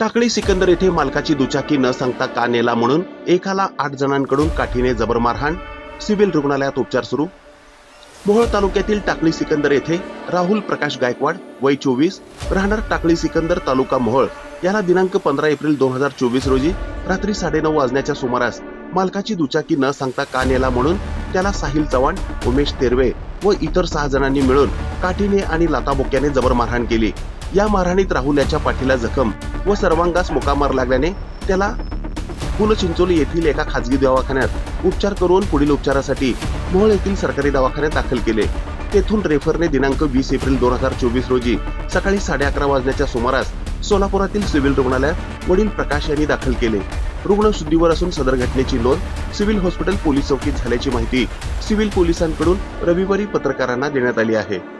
टाकळी सिकंदर येथे मालकाची दुचाकी न सांगता का नेला म्हणून एकाला आठ जणांकडून काठीने जबर मारहाण सिव्हिल रुग्णालयात उपचार सुरू. मोहोळ तालुक्यातील टाकळी सिकंदर येथे राहुल प्रकाश गायकवाड वय चोवीस राहणार टाकळी सिकंदर तालुका मोहोळ. याला दिनांक पंधरा एप्रिल दोन हजार चोवीस रोजी रात्री साडेनऊ वाजण्याच्या सुमारास मालकाची दुचाकी न सांगता का नेला म्हणून त्याला साहिल चव्हाण उमेश तेरवे व इतर सहा जणांनी मिळून काठीने आणि लाताबोक्याने जबर मारहाण केली. या मारहाणीत राहुल याच्या पाठीला जखम व सर्वांगास मुकामार लागल्याने त्याला फुलचिंचोली येथील एका खाजगी दवाखान्यात उपचार करून पुढील उपचारासाठी मोहोळ येथील सरकारी दवाखान्यात दाखल केले. तेथून रेफरने दिनांक वीस एप्रिल दोन हजार चोवीस रोजी सकाळी साडे अकरा वाजण्याच्या सुमारास सोलापुरातील सिव्हिल रुग्णालयात वडील प्रकाश यांनी दाखल केले. रुग्ण शुद्धीवर असून सदर घटनेची नोंद सिव्हिल हॉस्पिटल पोलीस चौकीत झाल्याची माहिती सिव्हिल पोलिसांकडून रविवारी पत्रकारांना देण्यात आली आहे.